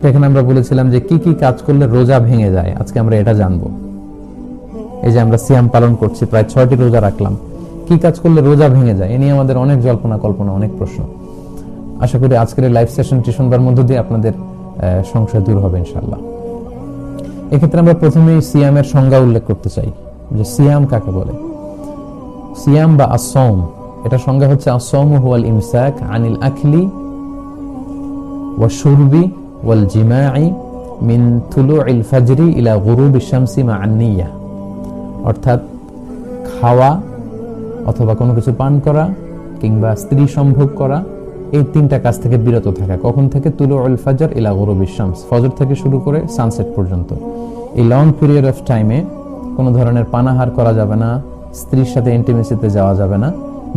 এখানে আমরা বলেছিলাম যে কি কি কাজ করলে রোজা ভেঙে যায়। আজকে আমরা এটা জানব। এই যে আমরা সিয়াম পালন করছি, প্রায় ছয়টি রোজা রাখলাম। কি কাজ করলে রোজা ভেঙে যায়? এ নিয়ে আমাদের অনেক জল্পনা, কল্পনা, অনেক প্রশ্ন। আশা করি আজকের এই লাইভ সেশনটি শুনবার মধ্য দিয়ে আপনাদের সংশয় দূর হবে ইনশাল্লাহ এক্ষেত্রে আমরা প্রথমেই সিয়ামের সংজ্ঞা উল্লেখ করতে চাই, যে সিয়াম কাকে বলে? সিয়াম বা আসম এটা সংজ্ঞা হচ্ছে আসম হুয়াল ইমসাক আনিল আখলি ওয়াল জিমাই মিন তুলু ইল ফাজরি ইলা গুরু বিশ্বামসি মা আন্নিয়া অর্থাৎ খাওয়া অথবা কোনো কিছু পান করা কিংবা স্ত্রী সম্ভোগ করা, এই তিনটা কাজ থেকে বিরত থাকা। কখন থেকে? তুলো উল ফাজার ইলা গরুব শামস। ফজর থেকে শুরু করে সানসেট পর্যন্ত। এই লং পিরিয়ড অফ টাইমে কোনো ধরনের পানাহার করা যাবে না, স্ত্রীর সাথে ইন্টিমেসিতে যাওয়া যাবে না।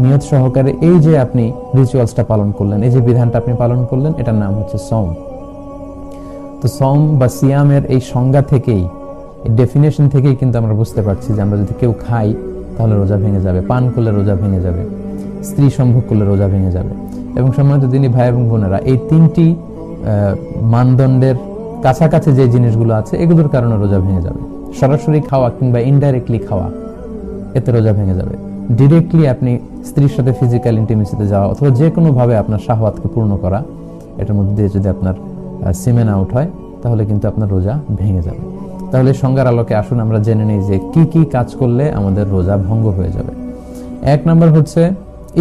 নিয়ত সহকারে এই যে আপনি রিচুয়ালসটা পালন করলেন, এই যে বিধানটা আপনি পালন করলেন, এটার নাম হচ্ছে সম তো সম বা সিয়ামের এই সংজ্ঞা থেকেই ডেফিনেশন থেকেই কিন্তু আমরা বুঝতে পারছি যে আমরা যদি কেউ খাই, তাহলে রোজা ভেঙে যাবে। পান করলে রোজা ভেঙে যাবে। স্ত্রী সম্ভোগ করলে রোজা ভেঙে যাবে। এবং সম্মানিত তিনি ভাই এবং বোনেরা, এই তিনটি মানদণ্ডের কাছাকাছি যে জিনিসগুলো আছে, এগুলোর কারণে রোজা ভেঙে যাবে। সরাসরি খাওয়া কিংবা ইনডাইরেক্টলি খাওয়া, এতে রোজা ভেঙে যাবে। ডিরেক্টলি আপনি স্ত্রীর সাথে ফিজিক্যাল ইন্টিমেসিতে যাওয়া, অথবা যে কোনোভাবে আপনার শাহওয়াতকে পূর্ণ করা, এটার মধ্যে দিয়ে যদি আপনার সিমেন আউট হয় তাহলে কিন্তু আপনার রোজা ভেঙে যাবে। তাহলে সংজ্ঞার আলোকে আসুন, আমরা জেনে নিই যে কি কি কাজ করলে আমাদের রোজা ভঙ্গ হয়ে যাবে। এক নম্বর হচ্ছে,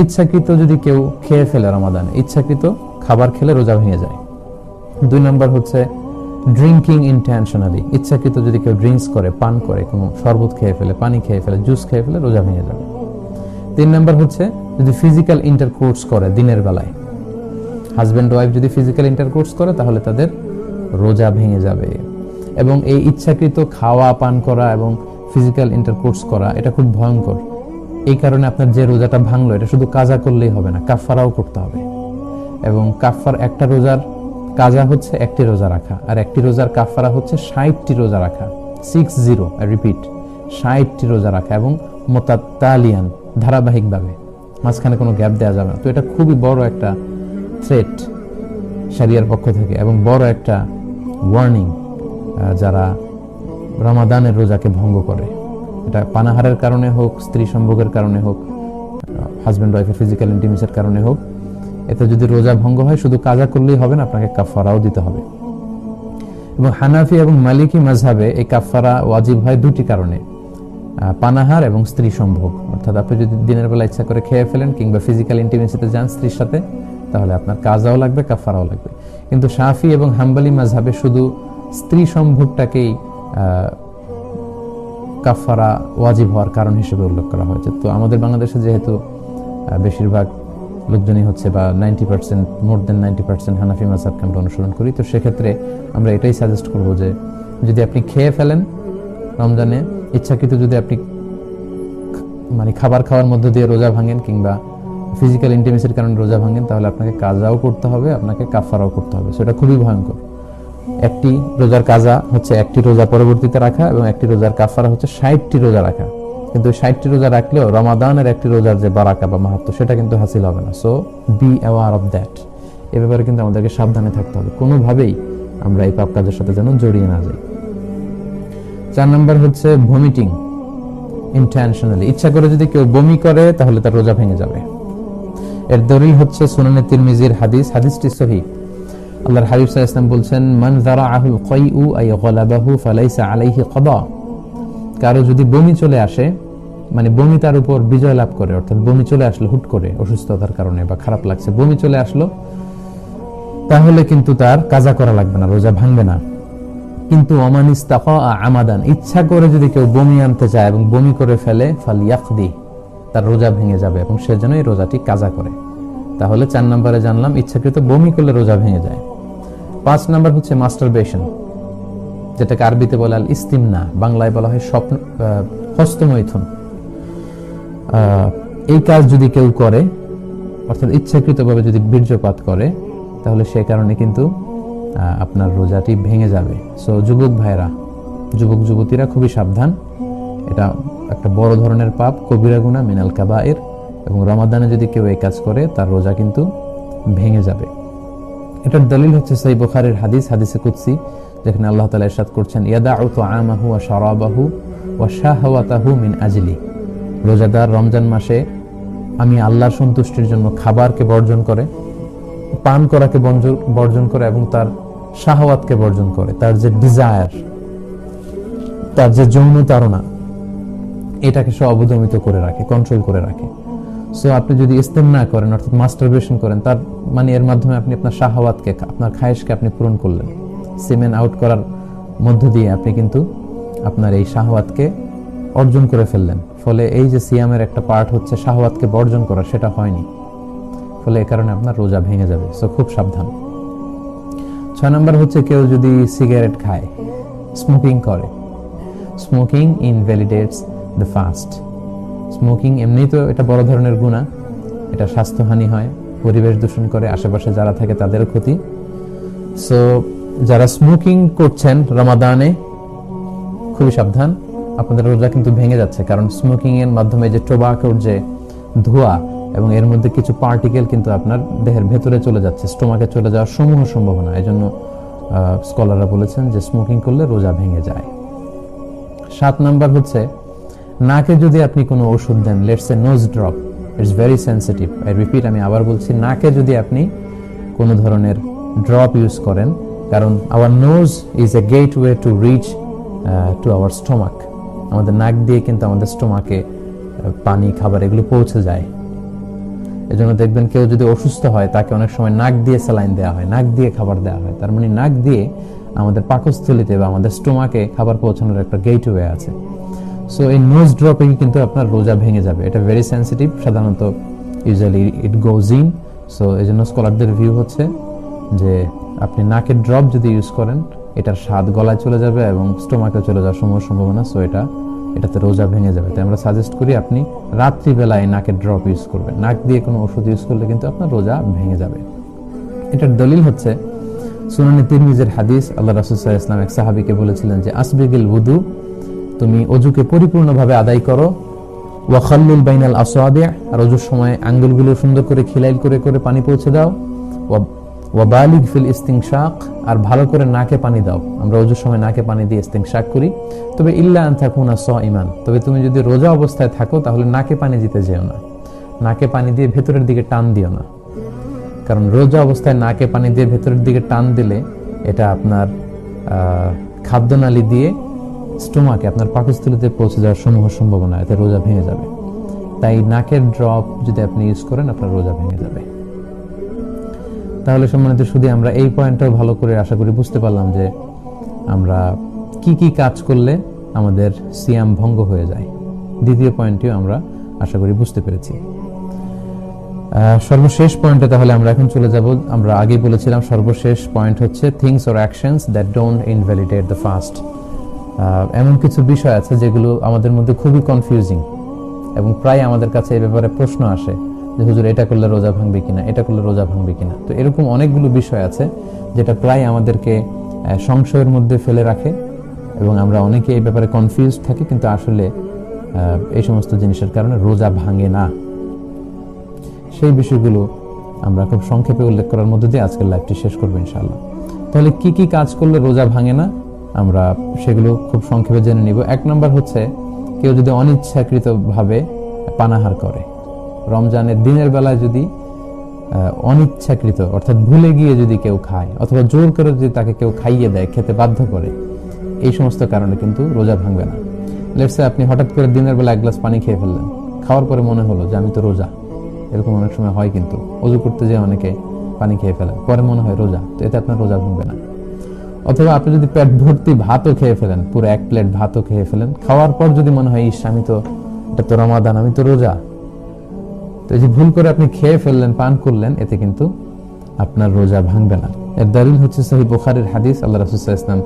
ইচ্ছাকৃত যদি কেউ খেয়ে ফেলে রমাদানে, ইচ্ছাকৃত খাবার খেলে রোজা ভেঙে যায়। দুই নম্বর হচ্ছে ড্রিঙ্কিং ইন্টেনশনালি ইচ্ছাকৃত যদি কেউ ড্রিঙ্কস করে, পান করে, কোনো শরবত খেয়ে ফেলে, পানি খেয়ে ফেলে জুস খেয়ে ফেলে, রোজা ভেঙে যাবে। তিন নম্বর হচ্ছে, যদি ফিজিক্যাল ইন্টারকোর্স করে দিনের বেলায় হাজব্যান্ড ওয়াইফ যদি ফিজিক্যাল ইন্টারকোর্স করে, তাহলে তাদের রোজা ভেঙে যাবে। এবং এই ইচ্ছাকৃত খাওয়া, পান করা এবং ফিজিক্যাল ইন্টারকোর্স করা, এটা খুব ভয়ঙ্কর। এই কারণে আপনার যে রোজাটা ভাঙলো, এটা শুধু কাজা করলেই হবে না কাফারাও করতে হবে। এবং কাফার একটা রোজার কাজা হচ্ছে একটি রোজা রাখা, আর একটি রোজার কাফারা হচ্ছে ষাটটি রোজা রাখা। সিক্স জিরো রিপিট ষাটটি রোজা রাখা এবং মোতাতালিয়ান, ধারাবাহিকভাবে। মাঝখানে কোনো গ্যাপ দেওয়া যাবে না। তো এটা খুবই বড় একটা থ্রেট সারিয়ার পক্ষ থেকে এবং বড় একটা ওয়ার্নিং যারা রমাদানের রোজাকে ভঙ্গ করে। এটা পানাহারের কারণে হোক, স্ত্রী সম্ভোগের কারণে হোক হাজব্যান্ড ওয়াইফের ফিজিক্যাল ইন্টিমেসের কারণে হোক, এতে যদি রোজা ভঙ্গ হয়, শুধু কাজা করলেই হবে না, আপনাকে কাফারাও দিতে হবে। এবং হানাফি এবং মালিকি মাঝহাবে এই কাফারা ওয়াজিব হয় দুটি কারণে পানাহার এবং স্ত্রী সম্ভোগ। অর্থাৎ আপনি যদি দিনের বেলা ইচ্ছা করে খেয়ে ফেলেন কিংবা ফিজিক্যাল ইন্টিমেসিতে যান স্ত্রীর সাথে তাহলে আপনার কাজাও লাগবে, কাফারাও লাগবে। কিন্তু শাফি এবং হাম্বালি মাঝহাবে শুধু স্ত্রী সম্ভোগটাকেই কাফারা ওয়াজিব হওয়ার কারণ হিসেবে উল্লেখ করা হয়েছে। তো আমাদের বাংলাদেশে যেহেতু বেশিরভাগ লোকজনই হচ্ছে বা ninety percent more than ninety percent Hanafi মাসাবকে আমরা অনুসরণ করি, তো সেক্ষেত্রে আমরা এটাই সাজেস্ট করব যে যদি আপনি খেয়ে ফেলেন রমজানে, ইচ্ছাকৃত যদি আপনি মানে খাবার খাওয়ার মধ্য দিয়ে রোজা ভাঙেন কিংবা ফিজিক্যাল ইন্টিমেসির কারণে রোজা ভাঙেন, তাহলে আপনাকে কাজাও করতে হবে, আপনাকে কাফারাও করতে হবে। সেটা খুবই ভয়ঙ্কর। একটি রোজার কাজা হচ্ছে একটি রোজা পরবর্তীতে রাখা এবং একটি রোজার কাফারা হচ্ছে ষাটটি রোজা রাখা। কিন্তু ষাটটি রোজা রাখলেও রমাদানের একটি রোজার যে বারাকা বা মাহাত্ম সেটা কিন্তু হাসিল হবে না। So be aware of that এ ব্যাপারে কিন্তু আমাদেরকে সাবধানে থাকতে হবে। কোনোভাবেই আমরা এই পাপ কাজের সাথে যেন জড়িয়ে না যাই। চার নম্বর হচ্ছে ভমিটিং ইন্টেনশনালি ইচ্ছা করে যদি কেউ বমি করে, তাহলে তার রোজা ভেঙে যাবে। এর দলিল হচ্ছে সুনানে তিরমিজির হাদিস, হাদিসটি সহি। আল্লাহর হাবিব আলাইহি ওয়াসাল্লাম বলছেন, মান যারাআহুল কাইউ আই গলাবাহু ফালাইসা আলাইহি কদা। কারও যদি বমি চলে আসে মানে বমি তার উপর বিজয় লাভ করে, অর্থাৎ বমি চলে আসলো হুট করে অসুস্থতার কারণে বা খারাপ লাগছে, বমি চলে আসলো, তাহলে কিন্তু তার কাজা করা লাগবে না, রোজা ভাঙবে না। কিন্তু অমানিস আমাদান, ইচ্ছা করে যদি কেউ বমি আনতে চায় এবং বমি করে ফেলে, ফাল ইয়াকদি, তার রোজা ভেঙে যাবে এবং সে যেন এই রোজাটি কাজা করে। তাহলে চার নম্বরে জানলাম, ইচ্ছাকৃত বমি করলে রোজা ভেঙে যায়। পাঁচ নম্বর হচ্ছে মাস্টার মাস্টারবেশন যেটাকে আরবিতে বলে আল ইস্তিমনা বাংলায় বলা হয় স্বপ্ন হস্তমৈথুন। এই কাজ যদি কেউ করে, অর্থাৎ ইচ্ছাকৃতভাবে যদি বীর্যপাত করে, তাহলে সে কারণে কিন্তু আপনার রোজাটি ভেঙে যাবে। সো যুবক ভাইরা যুবক যুবতীরা খুবই সাবধান। এটা একটা বড় ধরনের পাপ, কবিরা গুণা মিনাল কাবায়ের। এবং রমাদানে যদি কেউ এই কাজ করে, তার রোজা কিন্তু ভেঙে যাবে। এটার দলিল হচ্ছে সেই বুখারীর হাদিস, হাদিসে কুদসি, যেখানে আল্লাহ তাআলা ইরশাদ করছেন, ইয়াদাউ তুআমাহু ওয়া শারাবাহু ওয়া শাহওয়াতাহু মিন আজলি। রোজাদার রমজান মাসে আমি আল্লাহর সন্তুষ্টির জন্য খাবারকে বর্জন করে, পান করাকে বর্জন- করে এবং তার শাহওয়াতকে বর্জন করে, তার যে ডিজায়ার তার যে যৌন তাড়না, এটাকে সে অবদমিত করে রাখে কন্ট্রোল করে রাখে। সো আপনি যদি ইস্তেম না করেন, অর্থাৎ মাস্টারবেশন করেন, তার মানে এর মাধ্যমে আপনি আপনার শাহওয়াতকে, আপনার খায়েশকে আপনি পূরণ করলেন। সিমেন আউট করার মধ্য দিয়ে আপনি কিন্তু আপনার এই শাহওয়াতকে অর্জন করে ফেললেন। ফলে এই যে সিয়ামের একটা পার্ট হচ্ছে শাহওয়াতকে বর্জন করা, সেটা হয়নি। ফলে এ কারণে আপনার রোজা ভেঙে যাবে। সো খুব সাবধান। ছয় নম্বর হচ্ছে কেউ যদি সিগারেট খায় স্মোকিং করে। Smoking invalidates the fast smoking এমনি তো এটা বড় ধরনের গুণা এটা স্বাস্থ্যহানি হয়, পরিবেশ দূষণ করে, আশেপাশে যারা থাকে তাদের ক্ষতি। সো যারা স্মোকিং করছেন রমাদানে, খুবই সাবধান। আপনাদের রোজা কিন্তু ভেঙে যাচ্ছে, কারণ স্মোকিং এর মাধ্যমে যে টোবাকোর যে ধোঁয়া এবং এর মধ্যে কিছু পার্টিকেল কিন্তু আপনার দেহের ভেতরে চলে যাচ্ছে স্টোমাকে চলে যাওয়ার সমূহ সম্ভাবনা। এই জন্য স্কলাররা বলেছেন যে স্মোকিং করলে রোজা ভেঙে যায়। সাত নাম্বার হচ্ছে নাকে যদি আপনি কোনো ওষুধ দেন let's a nose drop it's very sensitive I repeat আমি আবার বলছি, নাকে যদি আপনি কোনো ধরনের ড্রপ ইউজ করেন, কারণ our nose is a gateway to reach to our stomach আমাদের নাক দিয়ে কিন্তু আমাদের স্টোমাকে পানি, খাবার এগুলো পৌঁছে যায়। এজন্য দেখবেন কেউ যদি অসুস্থ হয়, তাকে অনেক সময় নাক দিয়ে স্যালাইন দেওয়া হয়, নাক দিয়ে খাবার দেওয়া হয়। তার মানে নাক দিয়ে আমাদের পাকস্থলিতে বা আমাদের স্টোমাকে খাবার পৌঁছানোর একটা গেটওয়ে আছে। সো এই নোজ ড্রপে কিন্তু আপনার রোজা ভেঙে যাবে। এটা ভেরি সেন্সিটিভ সাধারণত usually it goes in so এই জন্য স্কলারদের ভিউ হচ্ছে যে আপনি নাকের ড্রপ যদি ইউজ করেন, এটার স্বাদ গলায় চলে যাবে এবং স্টোমাকে চলে যাওয়ার সময় সম্ভাবনা। সো এটা, এটাতে রোজা ভেঙে যাবে। তাই আমরা সাজেস্ট করি আপনি রাত্রিবেলায় নাকের ড্রপ ইউজ করবেন। নাক দিয়ে কোনো ওষুধ ইউজ করলে কিন্তু আপনার রোজা ভেঙে যাবে। এটার দলিল হচ্ছে, সুনানি তিরমিজের হাদিস, আল্লাহ রাসুসাহ ইসলাম এক সাহাবিকে বলেছিলেন যে, আসবিগিল উদু তুমি অজুকে পরিপূর্ণভাবে আদায় করো। ওয়াখাল্লুল বাইনাল আসোয়াদে আর অজুর সময় আঙ্গুলগুলো সুন্দর করে খিলাইল করে করে পানি পৌঁছে দাও। ওয়াবালিগ ফিল ইস্তিংশাক, আর ভালো করে নাকে পানি দাও। আমরা অজুর সময় নাকে পানি দিয়ে ইস্তিংশাক করি। তবে ইল্লা আন থাকুনা স ইমান তবে তুমি যদি রোজা অবস্থায় থাকো, তাহলে নাকে পানি দিতে যেও না। নাকে পানি দিয়ে ভেতরের দিকে টান দিও না। কারণ রোজা অবস্থায় নাকে পানি দিয়ে ভেতরের দিকে টান দিলে এটা আপনার খাদ্যনালী দিয়ে স্টোমাকে আপনার পাকস্থলিতে পৌঁছে যাওয়ার সমূহ সম্ভাবনা এতে রোজা ভেঙে যাবে। তাই নাকের ড্রপ যদি আপনি ইউজ করেন, আপনার রোজা ভেঙে যাবে। তাহলে সম্মানিত শুধু আমরা এই পয়েন্টটাও ভালো করে আশা করি বুঝতে পারলাম যে আমরা কি কি কাজ করলে আমাদের সিয়াম ভঙ্গ হয়ে যায়। দ্বিতীয় পয়েন্টটিও আমরা আশা করি বুঝতে পেরেছি। সর্বশেষ পয়েন্টে তাহলে আমরা এখন চলে যাব। আমরা আগে বলেছিলাম সর্বশেষ পয়েন্ট হচ্ছে things or actions that don't invalidate the fast এমন কিছু বিষয় আছে যেগুলো আমাদের মধ্যে খুবই কনফিউজিং এবং প্রায় আমাদের কাছে এই ব্যাপারে প্রশ্ন আসে যে, হুজুর, এটা করলে রোজা ভাঙবে কিনা? এটা করলে রোজা ভাঙবে কিনা? তো এরকম অনেকগুলো বিষয় আছে যেটা প্রায় আমাদেরকে সংশয়ের মধ্যে ফেলে রাখে এবং আমরা অনেকে এই ব্যাপারে কনফিউজ থাকি কিন্তু আসলে এই সমস্ত জিনিসের কারণে রোজা ভাঙে না। সেই বিষয়গুলো আমরা খুব সংক্ষেপে উল্লেখ করার মধ্যে দিয়ে আজকের লাইভটি শেষ করব ইনশাআল্লাহ। তাহলে কি কি কাজ করলে রোজা ভাঙে না? আমরা সেগুলো খুব সংক্ষেপে জেনে নিব। এক নম্বর হচ্ছে, কেউ যদি অনিচ্ছাকৃতভাবে পানাহার করে, রমজানের দিনের বেলায় যদি অনিচ্ছাকৃত, অর্থাৎ ভুলে গিয়ে যদি কেউ খায়, অথবা জোর করে যদি তাকে কেউ খাইয়ে দেয়, খেতে বাধ্য করে, এই সমস্ত কারণে কিন্তু রোজা ভাঙবে না। লেটসে আপনি হঠাৎ করে দিনের বেলা এক গ্লাস পানি খেয়ে ফেললেন, খাওয়ার পরে মনে হলো যে আমি তো রোজা। এরকম অনেক সময় হয় কিন্তু, অজু করতে যেয়ে অনেকে পানি খেয়ে ফেলেন, পরে মনে হয় রোজা, তো এতে আপনার রোজা ভাঙবে না। অথবা আপনি যদি পেট ভর্তি ভাতও খেয়ে ফেলেন, পুরো এক প্লেট ভাতও খেয়ে ফেলেন, খাওয়ার পর যদি মনে হয়, ইস, আমি তো, এটা তো রমাদান, আমি তো রোজা। তো এই যে ভুল করে আপনি খেয়ে ফেললেন, পান করলেন, এতে কিন্তু আপনার রোজা ভাঙবে না। এর দলিল হচ্ছে সহি বুখারীর হাদিস, আল্লাহ রাসূল ইসলাম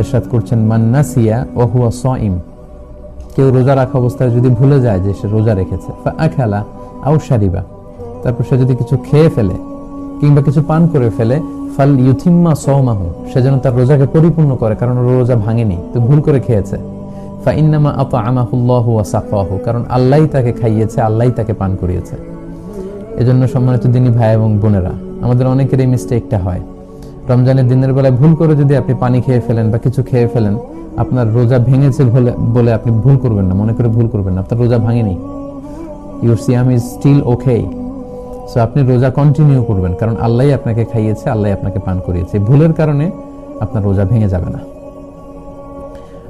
এরশাদ করছেন, মান নাসিয়া ওয়া হুয়া সাইম। কেউ রোজা রাখা অবস্থায় যদি ভুলে যায় যে সে রোজা রেখেছে আখালা আও সারিবা তারপর সে যদি কিছু খেয়ে ফেলে, কিংবা কিছু পান করে ফেলে ফাল ইউথিম্মা সৌমাহু সে যেন তার রোজাকে পরিপূর্ণ করে, কারণ রোজা ভাঙেনি, তো ভুল করে খেয়েছে। ফাইন্নামা আতাআমাহুল্লাহু ওয়া সাকাহু কারণ আল্লাহই তাকে খাইয়েছে আল্লাহই তাকে পান করিয়েছে। এজন্য সম্মানিত দিনী ভাই এবং বোনেরা, আমাদের অনেকের এই মিস্টেকটা হয়। রমজানের দিনের বেলায় ভুল করে যদি আপনি পানি খেয়ে ফেলেন বা কিছু খেয়ে ফেলেন, আপনার রোজা ভেঙেছে বলে বলে আপনি ভুল করবেন না, মনে করে ভুল করবেন না, আপনার রোজা ভাঙেনি। ইউর সিয়াম ইজ স্টিল ওকে সো আপনি রোজা কন্টিনিউ করবেন, কারণ আল্লাহ আপনাকে খাইয়েছে আল্লাহ আপনাকে পান করিয়েছে। ভুলের কারণে আপনার রোজা ভেঙে যাবে না।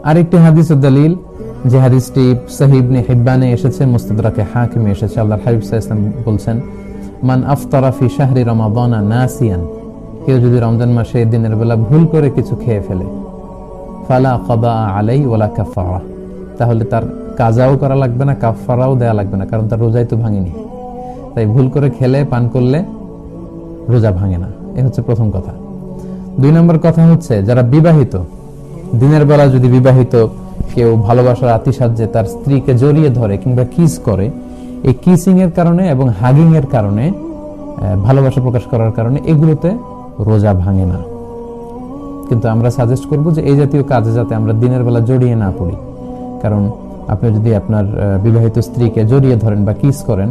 আরেকটি হাদিস দলিল, যে হাদিসটি সাহিবনে হিব্বানে এসেছে মুস্তাদরাকে হাকিমে এসেছে আল্লাহ হাবিব সাল্লাম বলছেন, মান আফতারা ফি শাহরি রমাদানা নাসিয়ান কেউ যদি রমজান মাসে দিনের বেলা ভুল করে কিছু খেয়ে ফেলে, ফালা কবা আলাই ওলা কাফারা তাহলে তার কাজাও করা লাগবে না কাফারাও দেয়া লাগবে না, কারণ তার রোজাই তো ভাঙেনি। তাই ভুল করে খেলে, পান করলে রোজা ভাঙে না। এ হচ্ছে প্রথম কথা। দুই নম্বর কথা হচ্ছে, যারা বিবাহিত, দিনের বেলা যদি বিবাহিত কেউ ভালোবাসার আতিসাহ্যে তার স্ত্রীকে জড়িয়ে ধরে কিংবা কিস করে, এই কিসিং এর কারণে এবং হাগিং এর কারণে ভালোবাসা প্রকাশ করার কারণে এগুলোতে রোজা ভাঙে না। কিন্তু আমরা সাজেস্ট করব যে এই জাতীয় কাজে যাতে আমরা দিনের বেলা জড়িয়ে না পড়ি। কারণ আপনি যদি আপনার বিবাহিত স্ত্রীকে জড়িয়ে ধরেন বা কিস করেন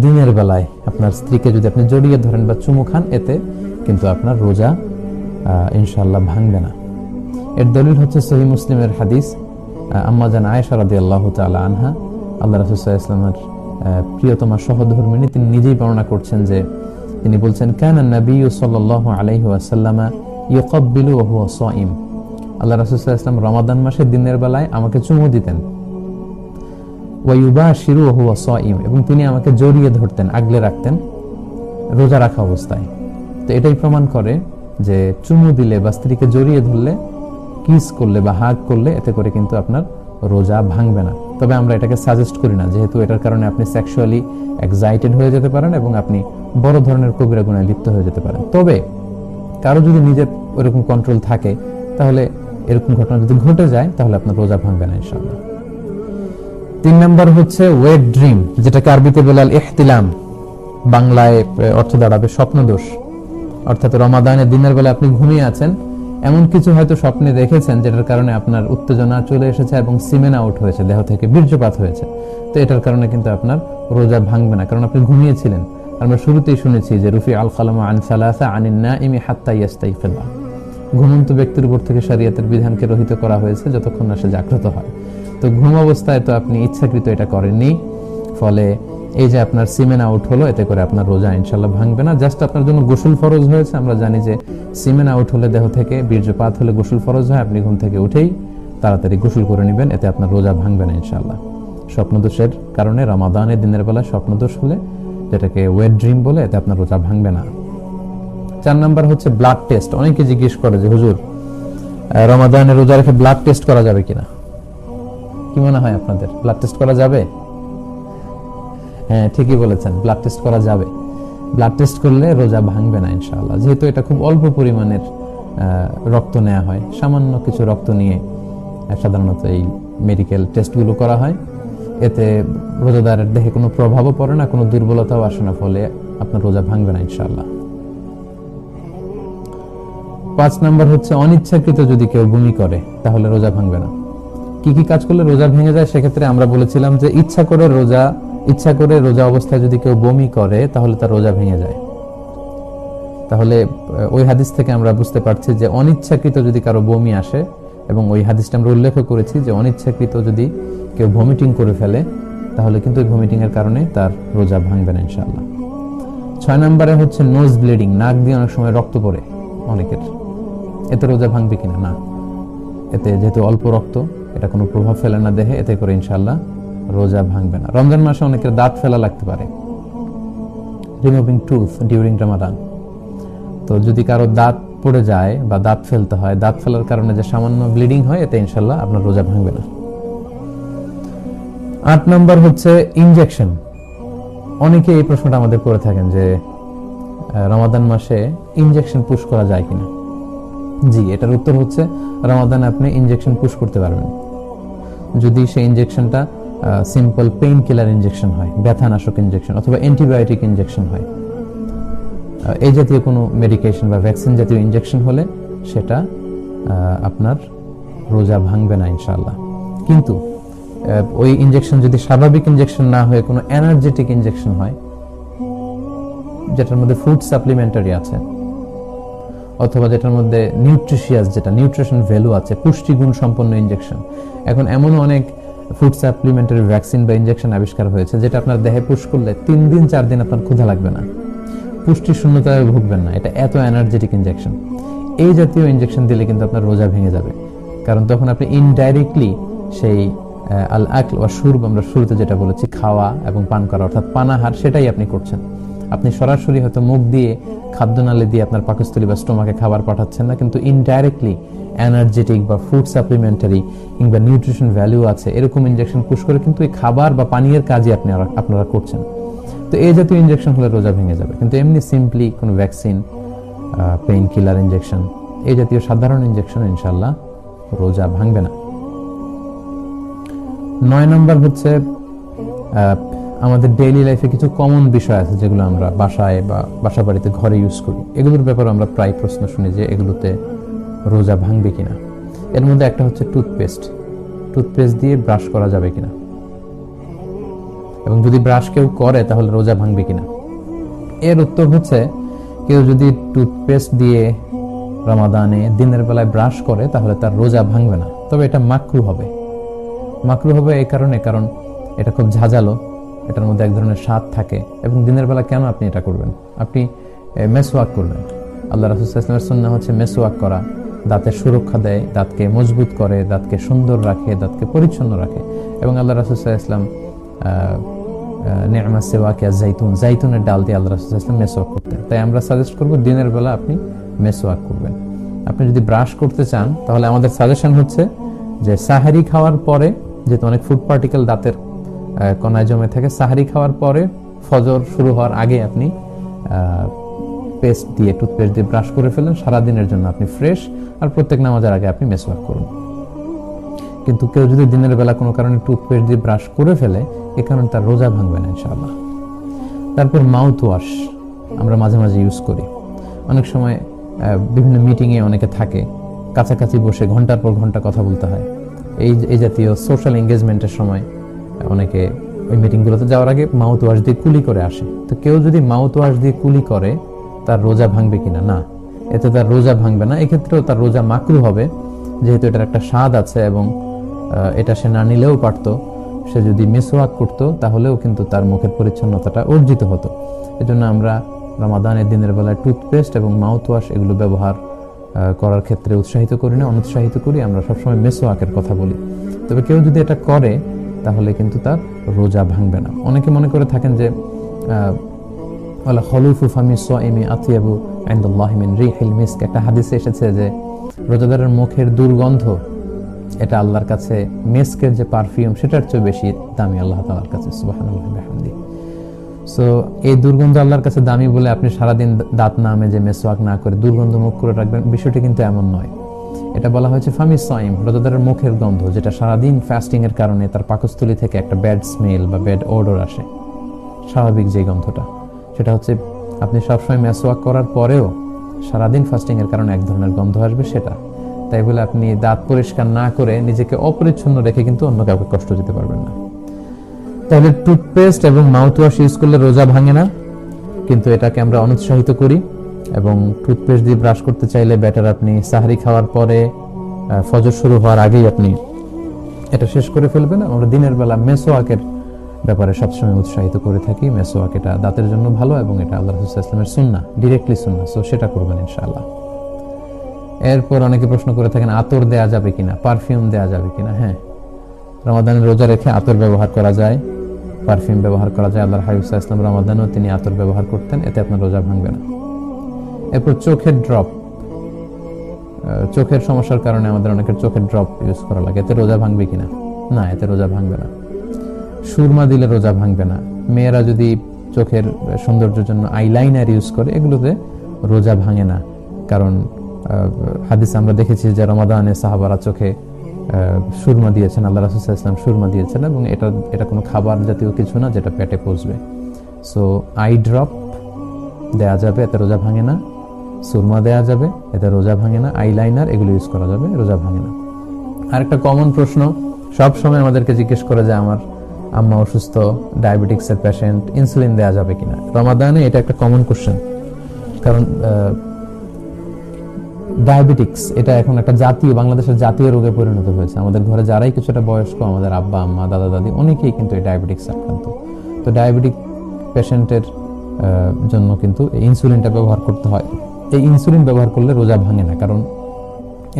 দিনের বেলায় আপনার স্ত্রীকে যদি আপনি জড়িয়ে ধরেন বা চুমু খান এতে কিন্তু আপনার রোজা আহ, ইনশাআল্লাহ ভাঙবে না। এর দলিল হচ্ছে সহি মুসলিমের হাদিস আম্মা জান আয়েশা আনহা আল্লাহ রাসূল সাল্লাল্লাহু আলাইহি ওয়াসাল্লামের আহ, প্রিয়তমা সহধর্মিণী তিনি নিজেই বর্ণনা করছেন যে তিনি বলছেন কানা নবী সাল্লাল্লাহু আলাইহি ওয়াসাল্লামা ইউকাব্বিলু ওয়া হুয়া সাইম আল্লাহ আলাইহি ওয়াসাল্লাম রমাদান মাসে দিনের বেলায় আমাকে চুমু দিতেন। ওয়াইবা শিরু হুয়া সাইম এবং তিনি আমাকে জড়িয়ে ধরতেন, আগলে রাখতেন, রোজা রাখা অবস্থায়। তো এটাই প্রমাণ করে যে চুমু দিলে বা স্ত্রীকে জড়িয়ে ধরলে, কিস করলে বা হাগ করলে, এতে করে কিন্তু আপনার রোজা ভাঙবে না। তবে আমরা এটাকে সাজেস্ট করি না, যেহেতু এটার কারণে আপনি সেক্সুয়ালি এক্সাইটেড হয়ে যেতে পারেন এবং আপনি বড় ধরনের কবিরা গুণায় লিপ্ত হয়ে যেতে পারেন। তবে কারও যদি নিজের ওরকম কন্ট্রোল থাকে, তাহলে এরকম ঘটনা যদি ঘটে যায়, তাহলে আপনার রোজা ভাঙবে না, ইনশাআল্লাহ। তিন নম্বর হচ্ছে ওয়েট ড্রিম যেটাকে আরবিতে বলাল ইহতিলাম বাংলায় অর্থ দাঁড়াবে স্বপ্নদোষ। অর্থাৎ রমাদানের দিনের বেলা আপনি ঘুমিয়ে আছেন। এমন কিছু হয়তো স্বপ্নে দেখেছেন, যেটার কারণে আপনার উত্তেজনা চলে এসেছে এবং সিমেন আউট হয়েছে, দেহ থেকে বীর্যপাত হয়েছে। তো এটার কারণে কিন্তু আপনার রোজা ভাঙবে না, কারণ আপনি ঘুমিয়েছিলেন। আমরা শুরুতেই শুনেছি যে, রুফি আল কালাম আন সালাসা আনিন না ইমি হাত্তা ইয়াস্তাইফিল্লাহ। ঘুমন্ত ব্যক্তির উপর থেকে শরীয়তের বিধানকে রহিত করা হয়েছে, যতক্ষণ না সে জাগ্রত হয়। তো ঘুম অবস্থায় তো আপনি ইচ্ছাকৃত এটা করেননি। ফলে এই যে আপনার সিমেন আউট হলো এতে করে আপনার রোজা ইনশাল্লাহ ভাঙবে না। জাস্ট আপনার জন্য গোসল ফরজ হয়েছে আমরা জানি যে সিমেন আউট হলে দেহ থেকে বীর্যপাত হলে গোসল ফরজ হয় আপনি ঘুম থেকে উঠেই তাড়াতাড়ি গোসল করে নেবেন এতে আপনার রোজা ভাঙবে না ইনশাল্লাহ স্বপ্নদোষের কারণে রমাদানের দিনের বেলা স্বপ্নদোষ হলে যেটাকে ওয়েট ড্রিম বলে এতে আপনার রোজা ভাঙবে না। চার নাম্বার হচ্ছে ব্লাড টেস্ট অনেকে জিজ্ঞেস করে যে হুজুর আহ, রমাদানে রোজা রেখে ব্লাড টেস্ট করা যাবে কিনা? কি মনে হয় আপনাদের? ব্লাড টেস্ট করা যাবে? হ্যাঁ ঠিকই বলেছেন ব্লাড টেস্ট করা যাবে। ব্লাড টেস্ট করলে রোজা ভাঙবে না ইনশাআল্লাহ। যেহেতু এটা খুব অল্প পরিমাণের রক্ত নেওয়া হয়, সামান্য কিছু রক্ত নিয়ে সাধারণত এই মেডিকেল টেস্টগুলো করা হয়। এতে রোজাদারের দেহে কোনো প্রভাবও পড়ে না, কোনো দুর্বলতাও আসে না, ফলে আপনার রোজা ভাঙবে না ইনশাআল্লাহ। পাঁচ নাম্বার হচ্ছে, অনিচ্ছাকৃত যদি কেউ বমি করে, তাহলে রোজা ভাঙবে না। কি কি কাজ করলে রোজা ভেঙে যায়? সেক্ষেত্রে আমরা বলেছিলাম যে ইচ্ছা করে রোজা, ইচ্ছা করে রোজা অবস্থায় যদি কেউ বমি করে, তাহলে তার রোজা ভেঙে যায়। তাহলে ওই হাদিস থেকে আমরা বুঝতে পারছি যে অনিচ্ছাকৃত যদি কারও বমি আসে, এবং ওই হাদিসটা আমরা উল্লেখ করেছি যে অনিচ্ছাকৃত যদি কেউ ভমিটিং করে ফেলে, তাহলে কিন্তু ওই ভমিটিং এর কারণে তার রোজা ভাঙবে না ইনশাআল্লাহ। ছয় নম্বরে হচ্ছে নোজ ব্লিডিং নাক দিয়ে অনেক সময় রক্ত পড়ে অনেকের। এতে রোজা ভাঙবে কিনা? না। এতে যেহেতু অল্প রক্ত এটা কোনো প্রভাব ফেলে না দেহে, এতে করে ইনশাল্লাহ রোজা ভাঙবে না। রমজান মাসে অনেকের দাঁত ফেলা লাগতে পারে। রিমুভিং টুথ ডিউরিং রামাদান তো যদি কারও দাঁত পড়ে যায় বা দাঁত ফেলতে হয়, দাঁত ফেলার কারণে যে সামান্য ব্লিডিং হয়, এতে ইনশাল্লাহ আপনার রোজা ভাঙবে না। আট নম্বর হচ্ছে ইনজেকশন অনেকে এই প্রশ্নটা আমাদের করে থাকেন যে রমাদান মাসে ইনজেকশন পুশ করা যায় কিনা। জি, এটার উত্তর হচ্ছে রমাদানে আপনি ইনজেকশন পুশ করতে পারবেন। যদি সেই ইনজেকশনটা সিম্পল পেইন কিলার ইনজেকশন হয়, ব্যথানাশক ইনজেকশন অথবা অ্যান্টিবায়োটিক ইনজেকশন হয়। এই জাতীয় কোনো মেডিকেশন বা ভ্যাকসিন জাতীয় ইনজেকশন হলে সেটা আপনার রোজা ভাঙবে না ইনশাআল্লাহ। কিন্তু ওই ইনজেকশন যদি স্বাভাবিক ইনজেকশন না হয়ে কোনো এনার্জেটিক ইনজেকশন হয়, যেটার মধ্যে ফুড সাপ্লিমেন্টারি আছে অথবা যেটার মধ্যে নিউট্রিশিয়াস যেটা নিউট্রিশন ভ্যালু আছে, পুষ্টিগুণ সম্পন্ন ইনজেকশন এখন এমন অনেক ফুড সাপ্লিমেন্টারি ভ্যাকসিন বা ইনজেকশন আবিষ্কার হয়েছে, যেটা আপনার দেহে পুশ করলে তিন দিন, চার দিন আপনার ক্ষুধা লাগবে না। পুষ্টি শূন্যতায় ভুগবেন না, এটা এত এনার্জেটিক ইনজেকশন এই জাতীয় ইনজেকশন দিলে কিন্তু আপনার রোজা ভেঙে যাবে। কারণ তখন আপনি ইনডাইরেক্টলি সেই আল আকল বা সুরব, আমরা শুরুতে যেটা বলেছি, খাওয়া এবং পান করা, অর্থাৎ পানাহার, সেটাই আপনি করছেন। আপনি সরাসরি হয়তো মুখ দিয়ে খাদ্যনালী দিয়ে আপনার পাকস্থলী বা স্টোমাকে খাবার পাঠাচ্ছেন না, কিন্তু ইনডাইরেক্টলি এনার্জেটিক বা ফুড সাপ্লিমেন্টারি কিংবা নিউট্রিশন ভ্যালু আছে, এরকম ইনজেকশন পুশ করে কিন্তু এই খাবার বা পানীয়ের কাজই আপনি আপনারা করছেন। তো এই জাতীয় ইনজেকশন হলে রোজা ভেঙে যাবে, কিন্তু এমনি সিম্পলি কোনো ভ্যাকসিন পেইন কিলার ইনজেকশন এই জাতীয় সাধারণ ইনজেকশন ইনশাল্লাহ রোজা ভাঙবে না। নয় নম্বর হচ্ছে আমাদের ডেইলি লাইফে কিছু কমন বিষয় আছে যেগুলো আমরা বাসায় বা বাসা বাড়িতে ঘরে ইউজ করি। এগুলোর ব্যাপারে আমরা প্রায় প্রশ্ন শুনি যে এগুলোতে রোজা ভাঙবে কিনা। এর মধ্যে একটা হচ্ছে টুথপেস্ট টুথপেস্ট দিয়ে ব্রাশ করা যাবে কিনা? এবং যদি ব্রাশ কেউ করে, তাহলে রোজা ভাঙবে কিনা? এর উত্তর হচ্ছে, কেউ যদি টুথপেস্ট দিয়ে রমাদানে দিনের বেলায় ব্রাশ করে, তাহলে তার রোজা ভাঙবে না। তবে এটা মাকরু হবে। মাকরু হবে এই কারণে, কারণ এটা খুব ঝাঁঝালো। এটার মধ্যে এক ধরনের স্বাদ থাকে এবং দিনের বেলা কেন আপনি এটা করবেন? আপনি মেসওয়াক করবেন আল্লাহ রাসুলের সন্না হচ্ছে মেসওয়াক করা। দাঁতের সুরক্ষা দেয়, দাঁতকে মজবুত করে, দাঁতকে সুন্দর রাখে, দাঁতকে পরিচ্ছন্ন রাখে। এবং আল্লাহ রাসুল্লাহ ইসলাম নেমা সেওয়াকিয়া জাইতুন জাইতুনের ডাল দিয়ে আল্লাহ রাসুল ইসলাম মেসওয়াক করতেন। তাই আমরা সাজেস্ট করব দিনের বেলা আপনি মেসওয়াক করবেন। আপনি যদি ব্রাশ করতে চান, তাহলে আমাদের সাজেশন হচ্ছে যে সাহারি খাওয়ার পরে যেহেতু অনেক ফুড পার্টিকেল দাঁতের কণায় জমে থাকে। সাহারি খাওয়ার পরে ফজর শুরু হওয়ার আগে আপনি পেস্ট দিয়ে টুথপেস্ট দিয়ে ব্রাশ করে ফেলেন। সারাদিনের জন্য আপনি ফ্রেশ। আর প্রত্যেক নামাজের আগে আপনি মেসওয়াক করুন। কিন্তু কেউ যদি দিনের বেলা কোনো কারণে টুথপেস্ট দিয়ে ব্রাশ করে ফেলে, এ কারণে তার রোজা ভাঙবে না ইনশাআল্লাহ। তারপর মাউথ ওয়াশ আমরা মাঝে মাঝে ইউজ করি। অনেক সময় বিভিন্ন মিটিংয়ে অনেকে থাকে, কাছাকাছি বসে ঘণ্টার পর ঘণ্টা কথা বলতে হয়। এই এই জাতীয় সোশ্যাল এঙ্গেজমেন্টের সময় অনেকে ওই মিটিংগুলোতে যাওয়ার আগে মাউথ ওয়াশ দিয়ে কুলি করে আসে। তো কেউ যদি মাউথ ওয়াশ দিয়ে কুলি করে, তার রোজা ভাঙবে কিনা? না। এতে তার রোজা ভাঙবে না। এক্ষেত্রেও তার রোজা মাকরু হবে। যেহেতু এটার একটা স্বাদ আছে এবং এটা সে না নিলেও পারতো, সে যদি মেসোয়াক করতো, তাহলেও কিন্তু তার মুখের পরিচ্ছন্নতাটা অর্জিত হতো। এজন্য আমরা রমাদানের দিনের বেলায় টুথপেস্ট এবং মাউথ ওয়াশ এগুলো ব্যবহার করার ক্ষেত্রে উৎসাহিত করি না, অনুৎসাহিত করি। আমরা সবসময় মেসোয়াকের কথা বলি। তবে কেউ যদি এটা করে তাহলে কিন্তু তার রোজা ভাঙবে না। অনেকে মনে করে থাকেন যে ওয়ালা খলুফু ফামি সোয়াইমি আতিয়াবু ইনদাল্লাহি রিহিল মিস্ক। একটা হাদিসে এসেছে যে, রোজাদারের মুখের দুর্গন্ধ, এটা আল্লাহর কাছে মিস্কের যে পারফিউম, সেটার চেয়ে বেশি দামি আল্লাহ তাআলার কাছে। বিহামদিহি সো, এই দুর্গন্ধ আল্লাহর কাছে দামি বলে আপনি সারাদিন দাঁত না মেজে মেসওয়াক না করে দুর্গন্ধ মুখ করে রাখবেন, বিষয়টি কিন্তু এমন নয়। এটা বলা হয়েছে ফামি সাইম রোজাদারের মুখের গন্ধ, যেটা সারাদিন ফাস্টিং এর কারণে তার পাকস্থলী থেকে একটা ব্যাড স্মেল বা ব্যাড ওডর আসে। স্বাভাবিক যে গন্ধটা। সেটা হচ্ছে, আপনি সবসময় মেসওয়াক করার পরেও সারাদিন ফাস্টিং এর কারণে এক ধরনের গন্ধ আসবে সেটা। তাই বলে আপনি দাঁত পরিষ্কার না করে নিজেকে অপরিচ্ছন্ন রেখে কিন্তু অন্য কাউকে কষ্ট দিতে পারবেন না। তাহলে টুথপেস্ট এবং মাউথ ওয়াশ ইউজ করলে রোজা ভাঙে না। কিন্তু এটাকে আমরা অনুৎসাহিত করি। এবং টুথপেস্ট দিয়ে ব্রাশ করতে চাইলে বেটার আপনি সাহারি খাওয়ার পরে ফজর শুরু হওয়ার আগেই আপনি এটা শেষ করে ফেলবেন। আমরা দিনের বেলা মেসোয়াকের ব্যাপারে সবসময় উৎসাহিত করে থাকি। মেসোয়াক এটা দাঁতের জন্য ভালো এবং এটা আল্লাহ ইসলামের সুন্না ডিরেক্টলি সুন্না সো সেটা করবেন ইনশাআল্লাহ। এরপর অনেকে প্রশ্ন করে থাকেন, আতর দেয়া যাবে কিনা? পারফিউম দেয়া যাবে কিনা? হ্যাঁ। রমাদানের রোজা রেখে আতর ব্যবহার করা যায়। পারফিউম ব্যবহার করা যায়। আল্লাহ হাবিব ইসলাম রমাদানও তিনি আতর ব্যবহার করতেন। এতে আপনার রোজা ভাঙবে না। এরপর চোখের ড্রপ চোখের সমস্যার কারণে আমাদের অনেকের চোখের ড্রপ ইউজ করা লাগে। এতে রোজা ভাঙবে কিনা? না, এতে রোজা ভাঙবে না। সুরমা দিলে রোজা ভাঙবে না। মেয়েরা যদি চোখের সৌন্দর্যের জন্য আইলাইনার ইউজ করে, এগুলোতে রোজা ভাঙে না। কারণ হাদিস আমরা দেখেছি যে রমাদানে সাহাবারা চোখে সুরমা দিয়েছেন, আল্লাহ রাসুল ইসলাম সুরমা দিয়েছেন এবং এটা এটা কোনো খাবার জাতীয় কিছু না যেটা পেটে পচবে। সো আই ড্রপ দেয়া যাবে, এতে রোজা ভাঙে না। সুরমা দেয়া যাবে, এতে রোজা ভাঙে না আই লাইনার এগুলো ইউজ করা যাবে, রোজা ভাঙে না। আরেকটা কমন প্রশ্ন, সব সময় আমাদেরকে জিজ্ঞেস করে যে আমার আম্মা অসুস্থ ডায়াবেটিক্সের পেশেন্ট ইনসুলিন দেওয়া যাবে কিনা? রমাদানে এটা একটা কমন কোশ্চেন কারণ ডায়াবেটিক্স এটা এখন একটা জাতীয়, বাংলাদেশের জাতীয় রোগে পরিণত হয়েছে। আমাদের ঘরে যারাই কিছুটা বয়স্ক, আমাদের আব্বা, আম্মা, দাদা, দাদি, অনেকেই কিন্তু এই ডায়াবেটিক্স আক্রান্ত। তো ডায়াবেটিক পেশেন্টের জন্য কিন্তু ইনসুলিনটা ব্যবহার করতে হয়। এই ইনসুলিন ব্যবহার করলে রোজা ভাঙে না, কারণ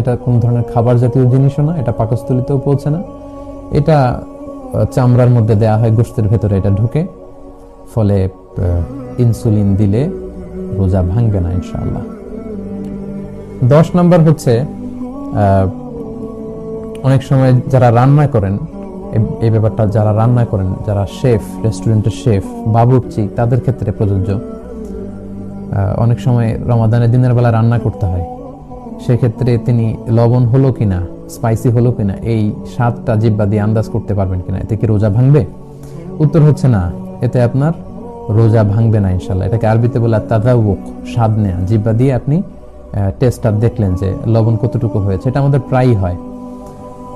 এটা কোন ধরনের খাবার জাতীয় জিনিসও না, এটা পাকস্থলিতেও পৌঁছে না। এটা চামড়ার মধ্যে দেয়া হয়, গোস্তের ভেতরে এটা ঢুকে, ফলে ইনসুলিন দিলে রোজা ভাঙবে না ইনশাআল্লাহ। দশ নম্বর হচ্ছে অনেক সময় যারা রান্না করেন এই ব্যাপারটা যারা রান্না করেন, যারা শেফ, রেস্টুরেন্টের শেফ, বাবুর্চি, তাদের ক্ষেত্রে প্রযোজ্য। অনেক সময় রমাদানের দিনের বেলা রান্না করতে হয়। সেক্ষেত্রে তিনি লবণ হলো কিনা স্পাইসি হলো কিনা, এই স্বাদটা জিব্বা দিয়ে আন্দাজ করতে পারবেন কিনা, এতে কি রোজা ভাঙবে? উত্তর হচ্ছে না। এতে আপনার রোজা ভাঙবে না ইনশাল্লাহ এটাকে আরবিতে বলে তাদাউক স্বাদ নেয়া। জিব্বা দিয়ে আপনি টেস্টটা দেখলেন যে লবণ কতটুকু হয়েছে। এটা আমাদের প্রায়ই হয়।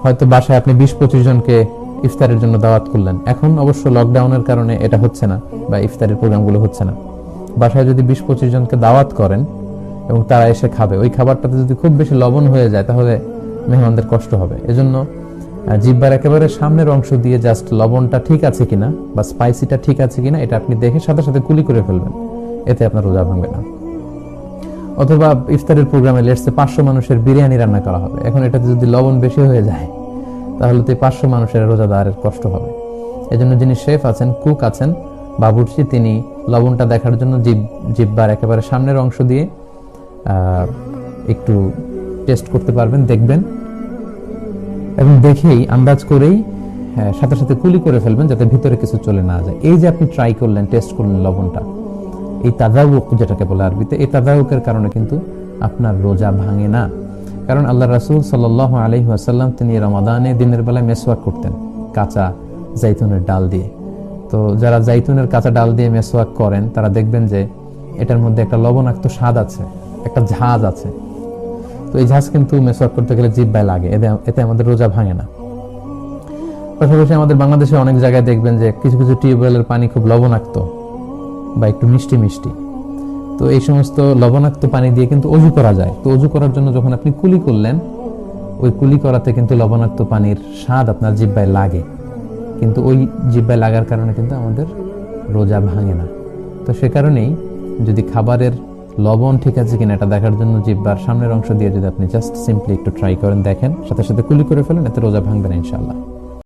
হয়তো বাসায় আপনি বিশ পঁচিশ জনকে ইফতারের জন্য দাওয়াত করলেন। এখন অবশ্য লকডাউনের কারণে এটা হচ্ছে না বা ইফতারের প্রোগ্রামগুলো হচ্ছে না। বাসায় যদি বিশ পঁচিশ জনকে দাওয়াত করেন এবং তারা এসে খাবে, ওই খাবারটাতে যদি খুব বেশি লবণ হয়ে যায়, তাহলে মেহমানদের কষ্ট হবে। এজন্য জিব্বার একেবারে সামনের অংশ দিয়ে জাস্ট লবণটা ঠিক আছে কিনা বা স্পাইসিটা ঠিক আছে কিনা, এটা আপনি দেখে সাথে সাথে কুলি করে ফেলবেন। এতে আপনার রোজা ভাঙবে না। অথবা ইফতারের প্রোগ্রামে লেটসে পাঁচশো মানুষের বিরিয়ানি রান্না করা হবে। এখন এটাতে যদি লবণ বেশি হয়ে যায়, তাহলে তো পাঁচশো মানুষের রোজাদারের কষ্ট হবে। এজন্য যিনি শেফ আছেন কুক আছেন, বাবুর্চি, তিনি লবণটা দেখার জন্য জিব জিব্বার একেবারে সামনের অংশ দিয়ে একটু টেস্ট করতে পারবেন দেখবেন। এবং দেখেই আন্দাজ করেই হ্যাঁ, সাথে সাথে কুলি করে ফেলবেন যাতে ভিতরে কিছু চলে না যায়। এই যে আপনি ট্রাই করলেন টেস্ট করলেন লবণটা এই তাদাউক যেটাকে বলে আরবিতে এই তাদাউকের কারণে কিন্তু আপনার রোজা ভাঙে না। কারণ আল্লাহ রাসুল সাল্লাল্লাহু আলাইহি ওয়াসাল্লাম তিনি রমাদানে দিনের বেলায় মেসওয়াক করতেন কাঁচা জাইতুনের ডাল দিয়ে। তো যারা জাইতুনের কাঁচা ডাল দিয়ে মেসওয়াক করেন, তারা দেখবেন যে এটার মধ্যে একটা লবণাক্ত স্বাদ আছে, একটা ঝাঁজ আছে। তো এই ঝাঁজ কিন্তু মেসওয়াক করতে গেলে জিব্বায় লাগে, এতে এতে আমাদের রোজা ভাঙে না। পাশাপাশি আমাদের বাংলাদেশে অনেক জায়গায় দেখবেন যে কিছু কিছু টিউবওয়েলের পানি খুব লবণাক্ত বা একটু মিষ্টি মিষ্টি। তো এই সমস্ত লবণাক্ত পানি দিয়ে কিন্তু অজু করা যায়। তো অজু করার জন্য যখন আপনি কুলি করলেন, ওই কুলি করাতে কিন্তু লবণাক্ত পানির স্বাদ আপনার জিব্বায় লাগে। কিন্তু ওই জিব্বায় লাগার কারণে কিন্তু আমাদের রোজা ভাঙে না। তো সে কারণেই যদি খাবারের লবণ ঠিক আছে কিনা এটা দেখার জন্য জিব্বার সামনের অংশ দিয়ে যদি আপনি জাস্ট সিম্পলি একটু ট্রাই করেন, দেখেন, সাথে সাথে কুলি করে ফেলেন, এতে রোজা ভাঙবেন ইনশাল্লাহ